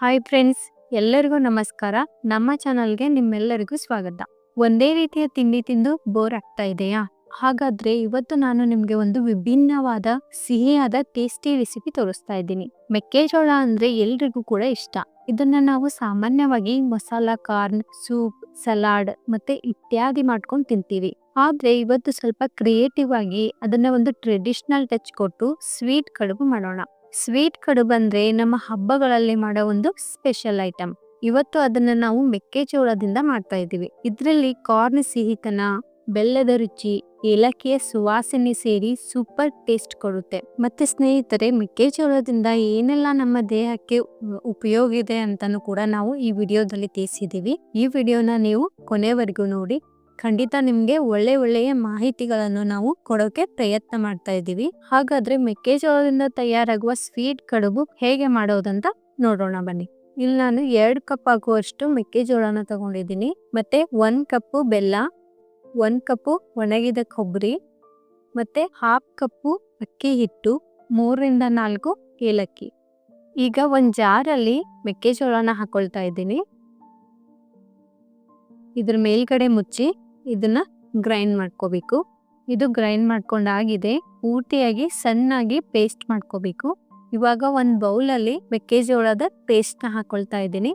Hi friends ಎಲ್ಲರಿಗೂ ನಮಸ್ಕಾರ. ನಮ್ಮ ಚಾನಲ್ಗೆ ನಿಮ್ಮೆಲ್ಲರಿಗೂ ಸ್ವಾಗತ. ಒಂದೇ ರೀತಿಯ ತಿಂಡಿ ತಿಂದು ಬೋರ್ ಆಗ್ತಾ ಇದೆಯಾ? ಹಾಗಾದ್ರೆ ಇವತ್ತು ನಾನು ನಿಮ್ಗೆ ಒಂದು ವಿಭಿನ್ನವಾದ, ಸಿಹಿಯಾದ ಟೇಸ್ಟಿ ರೆಸಿಪಿ ತೋರಿಸ್ತಾ ಇದ್ದೀನಿ. ಮೆಕ್ಕೆಜೋಳ ಅಂದ್ರೆ ಎಲ್ರಿಗೂ ಕೂಡ ಇಷ್ಟ. ಇದನ್ನ ನಾವು ಸಾಮಾನ್ಯವಾಗಿ ಮಸಾಲಾ, ಕಾರ್ನ್, ಸೂಪ್, ಸಲಾಡ್ ಮತ್ತೆ ಇತ್ಯಾದಿ ಮಾಡ್ಕೊಂಡು ತಿಂತೀವಿ. ಆದ್ರೆ ಇವತ್ತು ಸ್ವಲ್ಪ ಕ್ರಿಯೇಟಿವ್ ಆಗಿ ಅದನ್ನ ಒಂದು ಟ್ರೆಡಿಷನಲ್ ಟಚ್ ಕೊಟ್ಟು ಸ್ವೀಟ್ ಕಡುಬು ಮಾಡೋಣ. ಸ್ವೀಟ್ ಕಡು ಬಂದ್ರೆ ನಮ್ಮ ಹಬ್ಬಗಳಲ್ಲಿ ಮಾಡೋ ಒಂದು ಸ್ಪೆಷಲ್ ಐಟಮ್ ಇವತ್ತು ಅದನ್ನ ನಾವು ಮೆಕ್ಕೆಜೋಳದಿಂದ ಮಾಡ್ತಾ ಇದ್ದೀವಿ. ಇದರಲ್ಲಿ ಕಾರ್ನ್ ಸಿಹಿತನ, ಬೆಲ್ಲದ ರುಚಿ, ಏಲಕ್ಕಿಯ ಸುವಾಸನೆ ಸೇರಿ ಸೂಪರ್ ಟೇಸ್ಟ್ ಕೊಡುತ್ತೆ. ಮತ್ತೆ ಸ್ನೇಹಿತರೆ, ಮೆಕ್ಕೆಜೋಳದಿಂದ ಏನೆಲ್ಲ ನಮ್ಮ ದೇಹಕ್ಕೆ ಉಪಯೋಗ ಇದೆ ಅಂತಾನು ಕೂಡ ನಾವು ಈ ವಿಡಿಯೋದಲ್ಲಿ ತಿಳಿಸಿದೀವಿ ಈ ವಿಡಿಯೋನ ನೀವು ಕೊನೆವರೆಗೂ ನೋಡಿ. ಖಂಡಿತ ನಿಮ್ಗೆ ಒಳ್ಳೆ ಒಳ್ಳೆಯ ಮಾಹಿತಿಗಳನ್ನು ನಾವು ಕೊಡೋಕೆ ಪ್ರಯತ್ನ ಮಾಡ್ತಾ ಇದ್ದೀವಿ. ಹಾಗಾದ್ರೆ ಮೆಕ್ಕೆಜೋಳದಿಂದ ತಯಾರಾಗುವ ಸ್ವೀಟ್ ಕಡುಬು ಹೇಗೆ ಮಾಡೋದಂತ ನೋಡೋಣ ಬನ್ನಿ. ಇಲ್ಲಿ ನಾನು ಎರಡು ಕಪ್ ಆಗುವಷ್ಟು ಮೆಕ್ಕೆಜೋಳನ ತಗೊಂಡಿದ್ದೀನಿ. ಮತ್ತೆ ಒಂದ್ ಕಪ್ಪು ಬೆಲ್ಲ, ಒಂದ್ ಕಪ್ಪು ಒಣಗಿದ ಕೊಬ್ಬರಿ, ಮತ್ತೆ ಹಾಫ್ ಕಪ್ಪು ಅಕ್ಕಿ ಹಿಟ್ಟು, ಮೂರರಿಂದ ನಾಲ್ಕು ಏಲಕ್ಕಿ. ಈಗ ಒಂದ್ ಜಾರಲ್ಲಿ ಮೆಕ್ಕೆಜೋಳನ ಹಾಕೊಳ್ತಾ ಇದ್ದೀನಿ. ಇದ್ರ ಮೇಲ್ಗಡೆ ಮುಚ್ಚಿ ಇದನ್ನ ಗ್ರೈಂಡ್ ಮಾಡ್ಕೋಬೇಕು. ಇದು ಗ್ರೈಂಡ್ ಮಾಡ್ಕೊಂಡಾಗಿದೆ, ಪೂರ್ತಿಯಾಗಿ ಸಣ್ಣಾಗಿ ಪೇಸ್ಟ್ ಮಾಡ್ಕೋಬೇಕು. ಇವಾಗ ಒಂದು ಬೌಲಲ್ಲಿ ಮೆಕ್ಕೆಜೋಳದ ಪೇಸ್ಟ್ನ ಹಾಕೊಳ್ತಾ ಇದ್ದೀನಿ.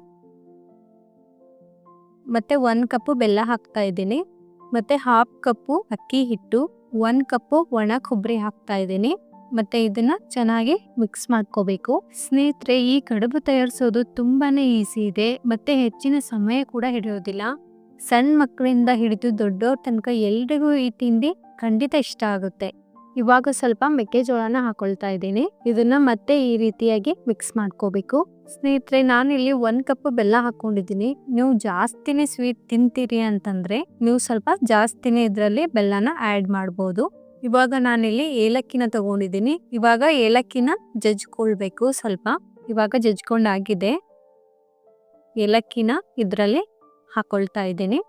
ಮತ್ತೆ ಒಂದು ಕಪ್ಪು ಬೆಲ್ಲ ಹಾಕ್ತಾ ಇದ್ದೀನಿ. ಮತ್ತೆ ಹಾಫ್ ಕಪ್ಪು ಅಕ್ಕಿ ಹಿಟ್ಟು, ಒಂದು ಕಪ್ಪು ಒಣ ಕೊಬ್ಬರಿ ಹಾಕ್ತಾ ಇದ್ದೀನಿ. ಮತ್ತೆ ಇದನ್ನ ಚೆನ್ನಾಗಿ ಮಿಕ್ಸ್ ಮಾಡ್ಕೋಬೇಕು. ಸ್ನೇಹಿತರೆ, ಈ ಕಡುಬು ತಯಾರಿಸೋದು ತುಂಬಾನೇ ಈಸಿ ಇದೆ. ಮತ್ತೆ ಹೆಚ್ಚಿನ ಸಮಯ ಕೂಡ ಹಿಡಿಯೋದಿಲ್ಲ. ಸಣ್ಣ ಮಕ್ಕಳಿಂದ ಹಿಡಿದು ದೊಡ್ಡವ್ರ ತನಕ ಎಲ್ರಿಗೂ ಈ ತಿಂಡಿ ಖಂಡಿತ ಇಷ್ಟ ಆಗುತ್ತೆ. ಇವಾಗ ಸ್ವಲ್ಪ ಮೆಕ್ಕೆಜೋಳನ ಹಾಕೊಳ್ತಾ ಇದ್ದೀನಿ. ಇದನ್ನ ಮತ್ತೆ ಈ ರೀತಿಯಾಗಿ ಮಿಕ್ಸ್ ಮಾಡ್ಕೋಬೇಕು. ಸ್ನೇಹಿತರೆ, ನಾನಿಲ್ಲಿ ಒಂದ್ ಕಪ್ ಬೆಲ್ಲ ಹಾಕೊಂಡಿದ್ದೀನಿ. ನೀವು ಜಾಸ್ತಿನೇ ಸ್ವೀಟ್ ತಿಂತೀರಿ ಅಂತಂದ್ರೆ ನೀವು ಸ್ವಲ್ಪ ಜಾಸ್ತಿನೇ ಇದರಲ್ಲಿ ಬೆಲ್ಲನ ಆಡ್ ಮಾಡ್ಬೋದು. ಇವಾಗ ನಾನಿಲ್ಲಿ ಏಲಕ್ಕಿನ ತಗೊಂಡಿದ್ದೀನಿ. ಇವಾಗ ಏಲಕ್ಕಿನ ಜಜ್ಕೊಳ್ಬೇಕು ಸ್ವಲ್ಪ. ಇವಾಗ ಜಜ್ಕೊಂಡಾಗಿದೆ ಏಲಕ್ಕಿನ ಇದ್ರಲ್ಲಿ ಹಾಕೊಳ್ತಾ ಇದ್ದೀನಿ.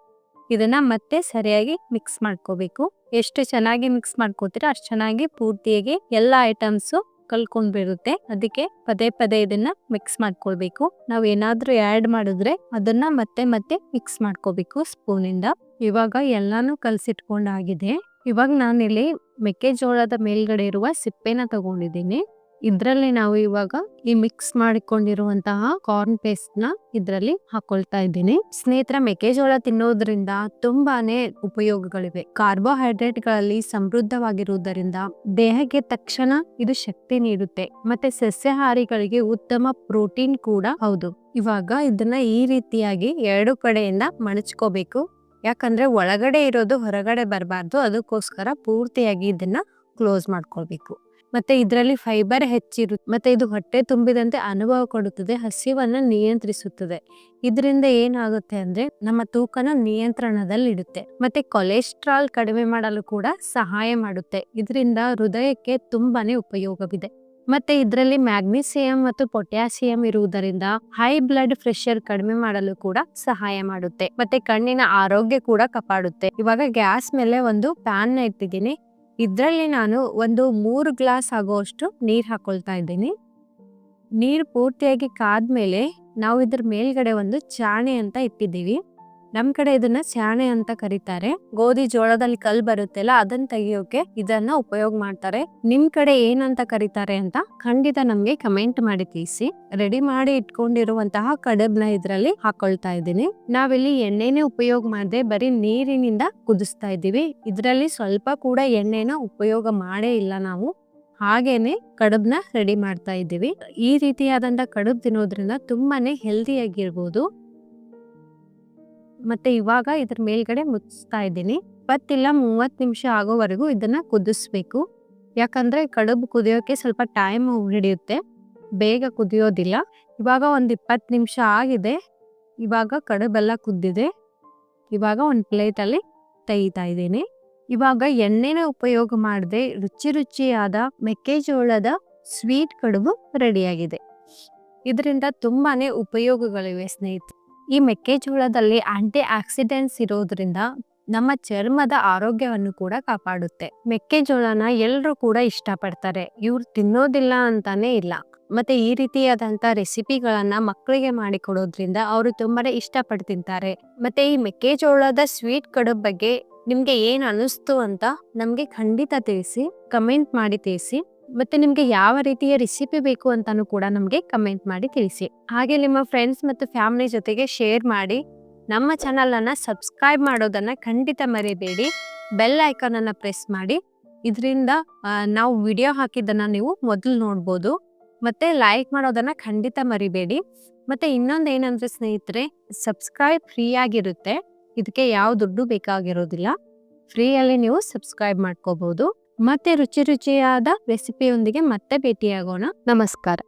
ಇದನ್ನ ಮತ್ತೆ ಸರಿಯಾಗಿ ಮಿಕ್ಸ್ ಮಾಡ್ಕೋಬೇಕು. ಎಷ್ಟು ಚೆನ್ನಾಗಿ ಮಿಕ್ಸ್ ಮಾಡ್ಕೋತೀರ ಅಷ್ಟು ಚೆನ್ನಾಗಿ ಪೂರ್ತಿಯಾಗಿ ಎಲ್ಲ ಐಟಮ್ಸು ಕಲ್ಕೊಂಡ್ಬಿಡುತ್ತೆ ಅದಕ್ಕೆ ಪದೇ ಪದೇ ಇದನ್ನ ಮಿಕ್ಸ್ ಮಾಡ್ಕೊಳ್ಬೇಕು. ನಾವು ಏನಾದ್ರೂ ಆಡ್ ಮಾಡಿದ್ರೆ ಅದನ್ನ ಮತ್ತೆ ಮತ್ತೆ ಮಿಕ್ಸ್ ಮಾಡ್ಕೋಬೇಕು ಸ್ಪೂನ್ ಇಂದ ಇವಾಗ ಎಲ್ಲಾನು ಕಲ್ಸಿಟ್ಕೊಂಡಾಗಿದೆ. ಇವಾಗ ನಾನಿಲ್ಲಿ ಮೆಕ್ಕೆಜೋಳದ ಮೇಲ್ಗಡೆ ಇರುವ ಸಿಪ್ಪೆನ ತಗೊಂಡಿದ್ದೀನಿ. ಇದ್ರಲ್ಲಿ ನಾವು ಇವಾಗ ಈ ಮಿಕ್ಸ್ ಮಾಡಿಕೊಂಡಿರುವಂತಹ ಕಾರ್ನ್ ಪೇಸ್ಟ್ನ ಇದ್ರಲ್ಲಿ ಹಾಕೊಳ್ತಾ ಇದ್ದೀನಿ. ಸ್ನೇಹಿತರ, ಮೆಕ್ಕೆಜೋಳ ತಿನ್ನೋದ್ರಿಂದ ತುಂಬಾನೇ ಉಪಯೋಗಗಳಿವೆ. ಕಾರ್ಬೋಹೈಡ್ರೇಟ್ಗಳಲ್ಲಿ ಸಮೃದ್ಧವಾಗಿರುವುದರಿಂದ ದೇಹಕ್ಕೆ ತಕ್ಷಣ ಇದು ಶಕ್ತಿ ನೀಡುತ್ತೆ. ಮತ್ತೆ ಸಸ್ಯಾಹಾರಿಗಳಿಗೆ ಉತ್ತಮ ಪ್ರೋಟೀನ್ ಕೂಡ ಹೌದು. ಇವಾಗ ಇದನ್ನ ಈ ರೀತಿಯಾಗಿ ಎರಡು ಕಡೆಯಿಂದ ಮಣಚ್ಕೋಬೇಕು. ಯಾಕಂದ್ರೆ ಒಳಗಡೆ ಇರೋದು ಹೊರಗಡೆ ಬರಬಾರ್ದು. ಅದಕ್ಕೋಸ್ಕರ ಪೂರ್ತಿಯಾಗಿ ಇದನ್ನ ಕ್ಲೋಸ್ ಮಾಡ್ಕೊಳ್ಬೇಕು. ಮತ್ತೆ ಇದರಲ್ಲಿ ಫೈಬರ್ ಹೆಚ್ಚಿರುತ್ತೆ ಮತ್ತೆ ಇದು ಹೊಟ್ಟೆ ತುಂಬಿದಂತೆ ಅನುಭವ ಕೊಡುತ್ತದೆ, ಹಸಿವನ್ನ ನಿಯಂತ್ರಿಸುತ್ತದೆ. ಇದರಿಂದ ಏನಾಗುತ್ತೆ ಅಂದ್ರೆ ನಮ್ಮ ತೂಕನ ನಿಯಂತ್ರಣದಲ್ಲಿಡುತ್ತೆ, ಮತ್ತೆ ಕೊಲೆಸ್ಟ್ರಾಲ್ ಕಡಿಮೆ ಮಾಡಲು ಕೂಡ ಸಹಾಯ ಮಾಡುತ್ತೆ. ಇದರಿಂದ ಹೃದಯಕ್ಕೆ ತುಂಬಾನೇ ಉಪಯೋಗವಿದೆ. ಮತ್ತೆ ಇದರಲ್ಲಿ ಮ್ಯಾಗ್ನೀಸಿಯಂ ಮತ್ತು ಪೊಟ್ಯಾಸಿಯಂ ಇರುವುದರಿಂದ ಹೈ ಬ್ಲಡ್ ಪ್ರೆಷರ್ ಕಡಿಮೆ ಮಾಡಲು ಕೂಡ ಸಹಾಯ ಮಾಡುತ್ತೆ. ಮತ್ತೆ ಕಣ್ಣಿನ ಆರೋಗ್ಯ ಕೂಡ ಕಾಪಾಡುತ್ತೆ. ಇವಾಗ ಗ್ಯಾಸ್ ಮೇಲೆ ಒಂದು ಪ್ಯಾನ್ನ ಇಟ್ಟಿದ್ದೀನಿ. ಇದ್ರಲ್ಲಿ ನಾನು ಒಂದು ಮೂರು ಗ್ಲಾಸ್ ಆಗುವಷ್ಟು ನೀರು ಹಾಕೊಳ್ತಾ ಇದ್ದೀನಿ. ನೀರು ಪೂರ್ತಿಯಾಗಿ ಕಾದ ಮೇಲೆ ನಾವು ಇದ್ರ ಮೇಲ್ಗಡೆ ಒಂದು ಚಾಣೆ ಅಂತ ಇಟ್ಟಿದ್ದೀವಿ. ನಮ್ ಕಡೆ ಇದನ್ನ ಚಾಣೆ ಅಂತ ಕರೀತಾರೆ. ಗೋಧಿ ಜೋಳದಲ್ಲಿ ಕಲ್ ಬರುತ್ತೆಲ್ಲ ಅದನ್ನ ತೆಗಿಯೋಕೆ ಇದನ್ನ ಉಪಯೋಗ ಮಾಡ್ತಾರೆ. ನಿಮ್ ಕಡೆ ಏನಂತ ಕರೀತಾರೆ ಅಂತ ಖಂಡಿತ ನಮ್ಗೆ ಕಮೆಂಟ್ ಮಾಡಿ ತಿಳಿಸಿ. ರೆಡಿ ಮಾಡಿ ಇಟ್ಕೊಂಡಿರುವಂತಹ ಕಡಬ್ನ ಇದ್ರಲ್ಲಿ ಹಾಕೊಳ್ತಾ ಇದ್ದೀನಿ. ನಾವಿಲ್ಲಿ ಎಣ್ಣೆನೆ ಉಪಯೋಗ ಮಾಡದೆ ಬರೀ ನೀರಿನಿಂದ ಕುದಿಸ್ತಾ ಇದ್ದೀವಿ. ಇದ್ರಲ್ಲಿ ಸ್ವಲ್ಪ ಕೂಡ ಎಣ್ಣೆನ ಉಪಯೋಗ ಮಾಡೇ ಇಲ್ಲ ನಾವು. ಹಾಗೇನೆ ಕಡುಬ್ನ ರೆಡಿ ಮಾಡ್ತಾ ಇದ್ದೀವಿ. ಈ ರೀತಿಯಾದಂತ ಕಡುಬ್ ತಿನ್ನೋದ್ರಿಂದ ತುಂಬಾನೇ ಹೆಲ್ದಿಯಾಗಿರ್ಬೋದು ಮತ್ತೆ ಇವಾಗ ಇದ್ರ ಮೇಲ್ಗಡೆ ಮುಚ್ಚಿಸ್ತಾ ಇದ್ದೀನಿ. ಇಪ್ಪತ್ತಿಲ್ಲ ಮೂವತ್ತು ನಿಮಿಷ ಆಗೋವರೆಗೂ ಇದನ್ನ ಕುದಿಸ್ಬೇಕು. ಯಾಕಂದ್ರೆ ಕಡುಬು ಕುದಿಯೋಕೆ ಸ್ವಲ್ಪ ಟೈಮ್ ಹಿಡಿಯುತ್ತೆ. ಬೇಗ ಕುದಿಯೋದಿಲ್ಲ. ಇವಾಗ ಒಂದ್ ಇಪ್ಪತ್ತು ನಿಮಿಷ ಆಗಿದೆ. ಇವಾಗ ಕಡುಬೆಲ್ಲ ಕುದ್ದಿದೆ. ಇವಾಗ ಒಂದು ಪ್ಲೇಟಲ್ಲಿ ತೆಗಿತಾ ಇದ್ದೀನಿ. ಇವಾಗ ಎಣ್ಣೆನ ಉಪಯೋಗ ಮಾಡದೆ ರುಚಿ ರುಚಿಯಾದ ಮೆಕ್ಕೆಜೋಳದ ಸ್ವೀಟ್ ಕಡುಬು ರೆಡಿಯಾಗಿದೆ ಇದರಿಂದ ತುಂಬಾನೇ ಉಪಯೋಗಗಳಿವೆ ಸ್ನೇಹಿತರೆ. ಈ ಮೆಕ್ಕೆಜೋಳದಲ್ಲಿ ಆಂಟಿ ಆಕ್ಸಿಡೆಂಟ್ಸ್ ಇರೋದ್ರಿಂದ ನಮ್ಮ ಚರ್ಮದ ಆರೋಗ್ಯವನ್ನು ಕೂಡ ಕಾಪಾಡುತ್ತೆ. ಮೆಕ್ಕೆಜೋಳನ ಎಲ್ಲರೂ ಕೂಡ ಇಷ್ಟಪಡ್ತಾರೆ. ಇವ್ರು ತಿನ್ನೋದಿಲ್ಲ ಅಂತಾನೆ ಇಲ್ಲ. ಮತ್ತೆ ಈ ರೀತಿಯಾದಂತ ರೆಸಿಪಿಗಳನ್ನ ಮಕ್ಕಳಿಗೆ ಮಾಡಿಕೊಡೋದ್ರಿಂದ ಅವರು ತುಂಬಾನೇ ಇಷ್ಟಪಟ್ಟು ತಿಂತಾರೆ ಮತ್ತೆ ಈ ಮೆಕ್ಕೆಜೋಳದ ಸ್ವೀಟ್ ಕಡುಬ್ ಬಗ್ಗೆ ನಿಮ್ಗೆ ಏನ್ ಅನಿಸ್ತು ಅಂತ ನಮ್ಗೆ ಖಂಡಿತ ತಿಳಿಸಿ, ಕಮೆಂಟ್ ಮಾಡಿ ತಿಳಿಸಿ. ಮತ್ತೆ ನಿಮ್ಗೆ ಯಾವ ರೀತಿಯ ರೆಸಿಪಿ ಬೇಕು ಅಂತಾನು ಕೂಡ ನಮ್ಗೆ ಕಮೆಂಟ್ ಮಾಡಿ ತಿಳಿಸಿ. ಹಾಗೆ ನಿಮ್ಮ ಫ್ರೆಂಡ್ಸ್ ಮತ್ತು ಫ್ಯಾಮಿಲಿ ಜೊತೆಗೆ ಶೇರ್ ಮಾಡಿ. ನಮ್ಮ ಚಾನಲ್ ಅನ್ನ ಸಬ್ಸ್ಕ್ರೈಬ್ ಮಾಡೋದನ್ನ ಖಂಡಿತ ಮರಿಬೇಡಿ. ಬೆಲ್ ಐಕಾನ್ ಅನ್ನ ಪ್ರೆಸ್ ಮಾಡಿ. ಇದರಿಂದ ನಾವು ವಿಡಿಯೋ ಹಾಕಿದ್ದನ್ನ ನೀವು ಮೊದಲು ನೋಡ್ಬೋದು. ಮತ್ತೆ ಲೈಕ್ ಮಾಡೋದನ್ನ ಖಂಡಿತ ಮರಿಬೇಡಿ. ಮತ್ತೆ ಇನ್ನೊಂದು ಏನಂದ್ರೆ ಸ್ನೇಹಿತರೆ ಸಬ್ಸ್ಕ್ರೈಬ್ ಫ್ರೀ ಆಗಿರುತ್ತೆ. ಇದಕ್ಕೆ ಯಾವ ದುಡ್ಡು ಬೇಕಾಗಿರೋದಿಲ್ಲ. ಫ್ರೀಯಲ್ಲಿ ನೀವು ಸಬ್ಸ್ಕ್ರೈಬ್ ಮಾಡ್ಕೋಬಹುದು ಮತ್ತೆ ರುಚಿ ರುಚಿಯಾದ ರೆಸಿಪಿಯೊಂದಿಗೆ ಮತ್ತೆ ಭೇಟಿಯಾಗೋಣ. ನಮಸ್ಕಾರ.